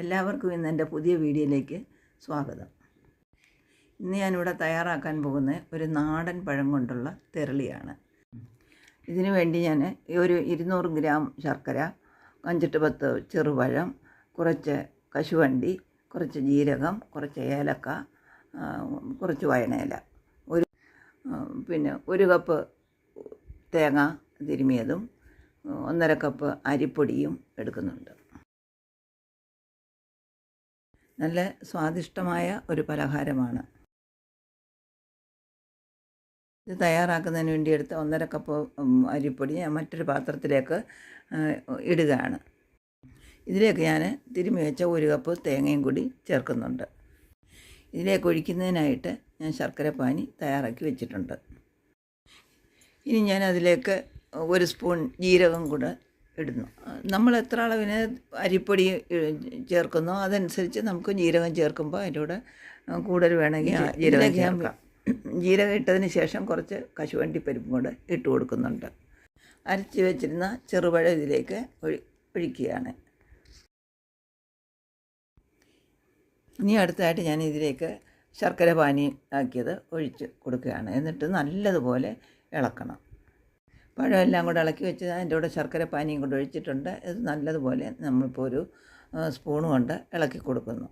എല്ലാവർക്കും ഇന്ന് എന്റെ പുതിയ വീഡിയോയിലേക്ക് സ്വാഗതം. ഇന്ന് ഞാനിവിടെ തയ്യാറാക്കാൻ പോകുന്ന ഒരു നാടൻ പഴം കൊണ്ടുള്ള തെരളിയാണ്. ഇതിനു വേണ്ടി ഞാൻ ഒരു ഇരുന്നൂറ് ഗ്രാം ശർക്കര അഞ്ചെട്ട് പത്ത് ചെറുപഴം കുറച്ച് കശുവണ്ടി കുറച്ച് ജീരകം കുറച്ച് ഏലക്ക കുറച്ച് വയണയില ഒരു പിന്നെ ഒരു കപ്പ് തേങ്ങ തിരുമിയതും ഒന്നര കപ്പ് അരിപ്പൊടിയും എടുക്കുന്നുണ്ട്. നല്ല സ്വാദിഷ്ടമായ ഒരു പലഹാരമാണ്. ഇത് തയ്യാറാക്കുന്നതിന് വേണ്ടി എടുത്ത ഒന്നര കപ്പ് അരിപ്പൊടി ഞാൻ മറ്റൊരു പാത്രത്തിലേക്ക് ഇടുകയാണ്. ഇതിലേക്ക് ഞാൻ തിരുമ്മി വെച്ച ഒരു കപ്പ് തേങ്ങയും കൂടി ചേർക്കുന്നുണ്ട്. ഇതിലേക്ക് ഒഴിക്കുന്നതിനായിട്ട് ഞാൻ ശർക്കര പാനി തയ്യാറാക്കി വെച്ചിട്ടുണ്ട്. ഇനി ഞാൻ അതിലേക്ക് ഒരു സ്പൂൺ ജീരകം കൂടെ ഇടുന്നു. നമ്മൾ എത്ര അളവിന് അരിപ്പൊടി ചേർക്കുന്നു അതനുസരിച്ച് നമുക്ക് ജീരകം ചേർക്കുമ്പോൾ അതിന്റെ കൂടെ കൂടുതൽ വേണമെങ്കിൽ ജീരകം ചേർക്കാം. ജീരകം ഇട്ടതിന് ശേഷം കുറച്ച് കശുവണ്ടി പരിപ്പും കൂടെ ഇട്ട് കൊടുക്കുന്നുണ്ട്. അരച്ച് വെച്ചിരുന്ന ചെറുപഴം ഇതിലേക്ക് ഒഴി ഒഴിക്കുകയാണ്. ഇനി അടുത്തായിട്ട് ഞാൻ ഇതിലേക്ക് ശർക്കര പാനി ആക്കിയത് ഒഴിച്ച് കൊടുക്കുകയാണ്. എന്നിട്ട് നല്ലതുപോലെ ഇളക്കണം. പഴം എല്ലാം കൂടെ ഇളക്കി വെച്ച് അതിന്റെ കൂടെ ശർക്കര പാനിയും കൂടെ ഒഴിച്ചിട്ടുണ്ട്. ഇത് നല്ലതുപോലെ നമ്മളിപ്പോൾ ഒരു സ്പൂൺ കൊണ്ട് ഇളക്കി കൊടുക്കുന്നു.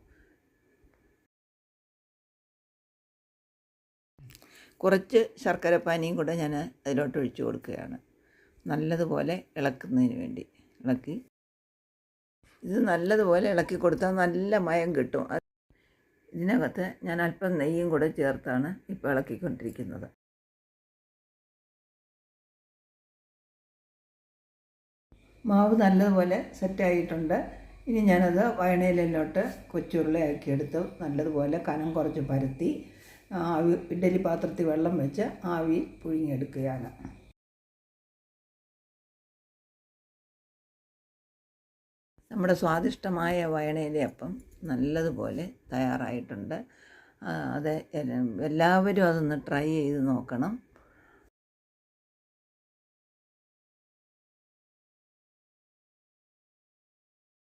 കുറച്ച് ശർക്കര പാനിയും കൂടെ ഞാൻ അതിലോട്ട് ഒഴിച്ചു കൊടുക്കുകയാണ്. നല്ലതുപോലെ ഇളക്കുന്നതിന് വേണ്ടി. ഇളക്കി. ഇത് നല്ലതുപോലെ ഇളക്കി കൊടുത്താൽ നല്ല മയം കിട്ടും. ഇതിനകത്ത് ഞാൻ അല്പം നെയ്യും കൂടെ ചേർത്താണ് ഇപ്പോൾ ഇളക്കിക്കൊണ്ടിരിക്കുന്നത്. മാവ് നല്ലതുപോലെ സെറ്റായിട്ടുണ്ട് ഇനി ഞാനത് വയണയിലോട്ട് കൊച്ചുരുളയാക്കി എടുത്ത് നല്ലതുപോലെ കനം കുറച്ച് പരത്തി ആവി ഇഡ്ഡലി പാത്രത്തിൽ വെള്ളം വെച്ച് ആവി പുഴുങ്ങിയെടുക്കുകയാണ്. നമ്മുടെ സ്വാദിഷ്ടമായ വയണയിലെ അപ്പം നല്ലതുപോലെ തയ്യാറായിട്ടുണ്ട്. അത് എല്ലാവരും അതൊന്ന് ട്രൈ ചെയ്ത് നോക്കണം.